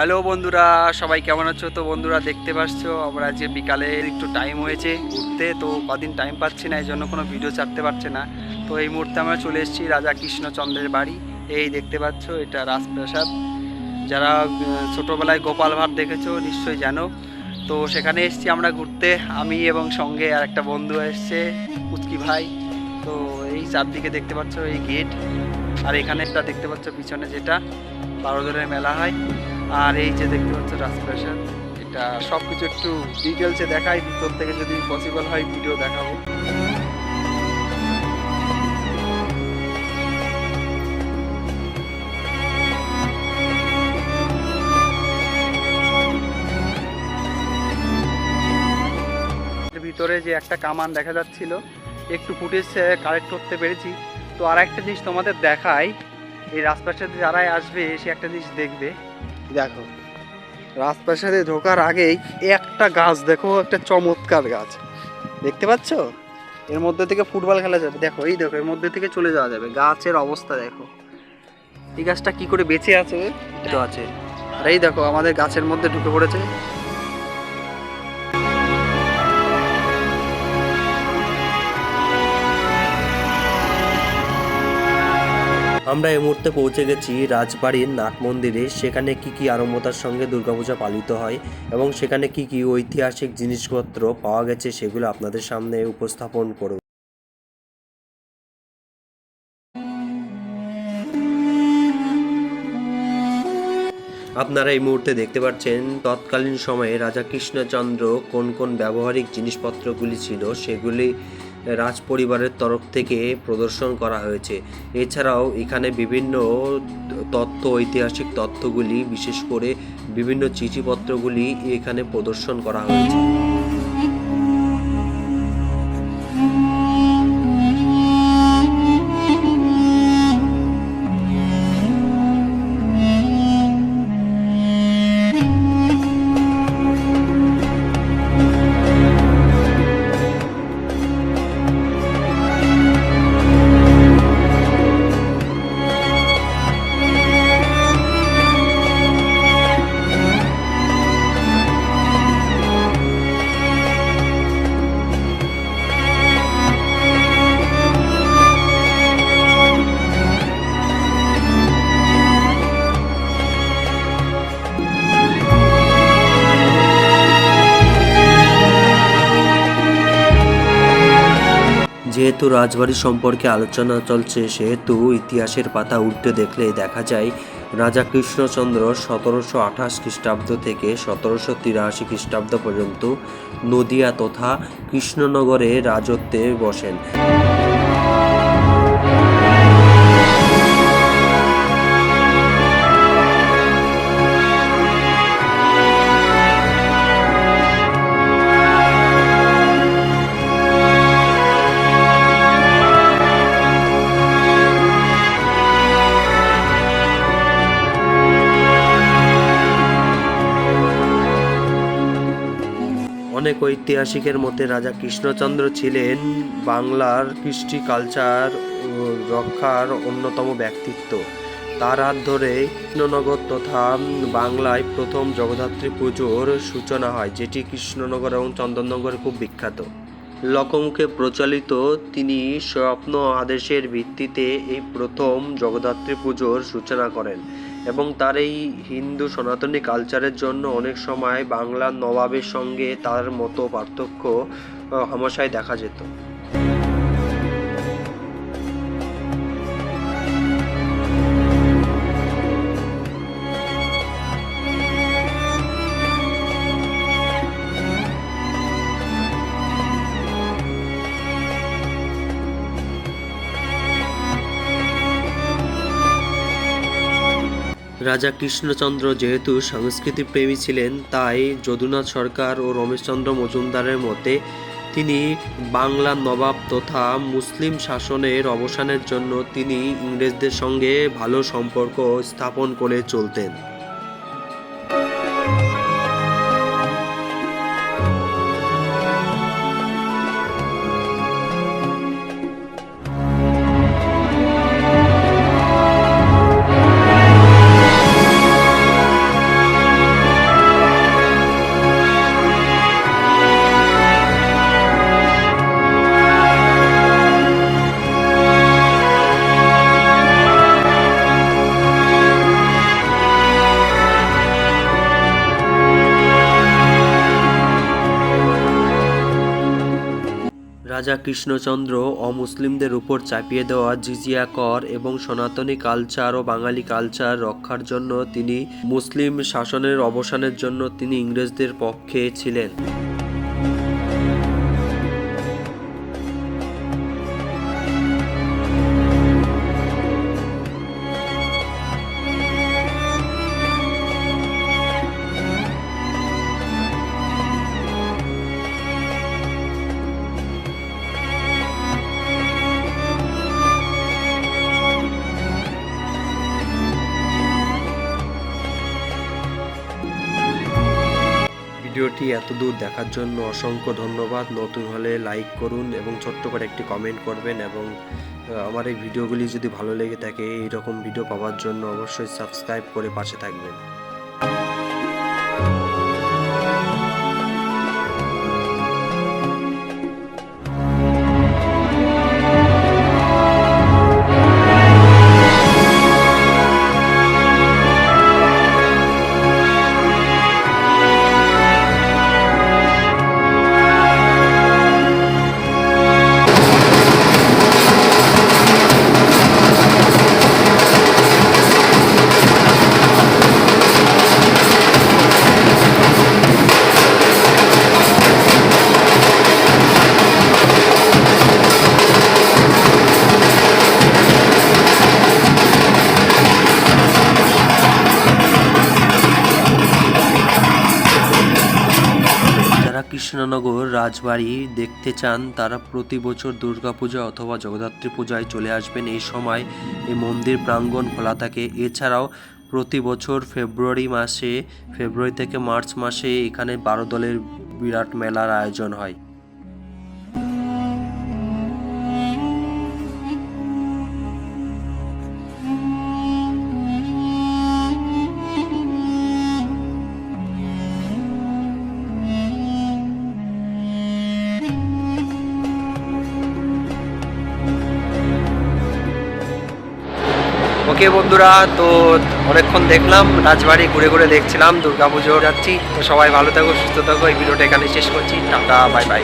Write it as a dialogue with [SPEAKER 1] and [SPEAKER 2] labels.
[SPEAKER 1] Hello বন্ধুরা, সবাই কেমন আছো? তো বন্ধুরা, দেখতে পাচ্ছ, আমরা যে বিকালে একটু টাইম হয়েছে ঘুরতে, তো কদিন টাইম পাচ্ছি না এই জন্য কোনো ভিডিও ছাড়তে পারছে না। তো এই মুহূর্তে আমরা চলে এসেছি রাজা কৃষ্ণচন্দ্রের বাড়ি। এই দেখতে পাচ্ছ, এটা রাজপ্রাসাদ। যারা ছোটোবেলায় গোপাল ভাট দেখেছ, নিশ্চয়ই জানো। তো সেখানে এসেছি আমরা ঘুরতে। আমি এবং সঙ্গে আর একটা বন্ধু এসছে কুচকি ভাই। তো এই চারদিকে দেখতে পাচ্ছ, এই গেট আর এখানে একটা দেখতে পাচ্ছ, পিছনে যেটা, বারো দিনের মেলা হয়। আর এই যে দেখতে পাচ্ছ রাজপ্রাসাদ, এটা সব কিছু একটু ডিটেলসে দেখাই ভিতর থেকে যদি পসিবল হয় ভিডিও দেখাবো। ভিতরে যে একটা কামান দেখা যাচ্ছিল, একটু ফুটেজ কালেক্ট করতে পেরেছি। তো আর একটা জিনিস তোমাদের দেখাই, এই রাজপ্রাসাদে যারাই আসবে, সে একটা জিনিস দেখবে। দেখো রাজপ্রাসাদে ঢোকার আগেই একটা গাছ দেখো একটা চমৎকার গাছ। দেখতে পাচ্ছ? এর মধ্যে থেকে ফুটবল খেলা যাবে। দেখো এই দেখো এর মধ্যে থেকে চলে যাওয়া যাবে। গাছের অবস্থা দেখো। এই গাছটা কি করে বেঁচে আছে? তো আছে। আর এই দেখো আমাদের গাছের মধ্যে ঢুকে পড়েছে।
[SPEAKER 2] আমরা এই মুহূর্তে পৌঁছে গেছি রাজবাড়ির নাট মন্দিরে। সেখানে কি কি আড়ম্বতার সঙ্গে দুর্গাপূজা পালিত হয় এবং সেখানে কি কি ঐতিহাসিক জিনিসপত্র পাওয়া গেছে সেগুলো আপনাদের সামনে উপস্থাপন করব। আপনারা এই মুহূর্তে দেখতে পাচ্ছেন, তৎকালীন সময়ে রাজা কৃষ্ণচন্দ্র কোন কোন ব্যবহারিক জিনিসপত্রগুলি ছিল সেগুলি রাজ পরিবারের তরফ থেকে প্রদর্শন করা হয়েছে। এছাড়াও এখানে বিভিন্ন তথ্য ঐতিহাসিক তথ্যগুলি বিশেষ করে বিভিন্ন চিঠিপত্রগুলি এখানে প্রদর্শন করা হয়েছে। যেহেতু রাজবাড়ি সম্পর্কে আলোচনা চলছে, সেহেতু ইতিহাসের পাতা উল্টে দেখলে দেখা যায়, রাজা কৃষ্ণচন্দ্র সতেরোশো আঠাশ খ্রিস্টাব্দ থেকে সতেরোশো তিরাশি খ্রিস্টাব্দ পর্যন্ত নদিয়া তথা কৃষ্ণনগরে রাজত্বে বসেন। ঐতিহাসিকের মতে রাজা কৃষ্ণচন্দ্র ছিলেন বাংলার কৃষ্টি কালচার রক্ষার অন্যতম ব্যক্তিত্ব। তার হাত ধরে কৃষ্ণনগর তথা বাংলায় প্রথম জগদ্ধাত্রী পুজোর সূচনা হয়, যেটি কৃষ্ণনগর এবং চন্দননগরে খুব বিখ্যাত। লকমুখে প্রচলিত, তিনি স্বপ্ন আদেশের ভিত্তিতে এই প্রথম জগদ্ধাত্রী পুজোর সূচনা করেন। এবং তার এই হিন্দু সনাতনী কালচারের জন্য অনেক সময় বাংলার নবাবের সঙ্গে তার মতো পার্থক্য আহ, হামেশাই দেখা যেত। রাজা কৃষ্ণচন্দ্র যেহেতু সংস্কৃতি প্রেমী ছিলেন, তাই যদুনাথ সরকার ও রমেশচন্দ্র মজুমদারের মতে তিনি বাংলা নবাব তথা মুসলিম শাসনের অবসানের জন্য তিনি ইংরেজদের সঙ্গে ভালো সম্পর্ক স্থাপন করে চলতেন। রাজা কৃষ্ণচন্দ্র অমুসলিমদের উপর চাপিয়ে দেওয়া জিজিয়া কর এবং সনাতনী কালচার ও বাঙালি কালচার রক্ষার জন্য তিনি মুসলিম শাসনের অবসানের জন্য তিনি ইংরেজদের পক্ষে ছিলেন। ভিডিওটি এতদূর দেখার জন্য অসংখ্য ধন্যবাদ। নতুন হলে লাইক করুন এবং ছোট্ট করে একটি কমেন্ট করবেন এবং আমার এই ভিডিওগুলি যদি ভালো লেগে থাকে এই রকম ভিডিও পাওয়ার জন্য অবশ্যই সাবস্ক্রাইব করে পাশে থাকবেন। কৃষ্ণনগর রাজবাড়ি দেখতে চান তারা প্রতি বছর দুর্গাপূজা অথবা জগদ্ধাত্রী পূজায় চলে আসবেন এই সময়। এই মন্দির প্রাঙ্গণ খোলা থাকে। এছাড়াও প্রতি বছর ফেব্রুয়ারি মাসে, ফেব্রুয়ারি থেকে মার্চ মাসে এখানে বারো দলের বিরাট মেলার আয়োজন হয়।
[SPEAKER 1] ওকে বন্ধুরা, তো অনেকক্ষণ দেখলাম, রাজবাড়ি ঘুরে ঘুরে দেখছিলাম দুর্গা পুজো যাচ্ছি। তো সবাই ভালো থাকো, সুস্থ থাকো, এই ভিডিওটা এখানে শেষ করছি। Tata, bye bye.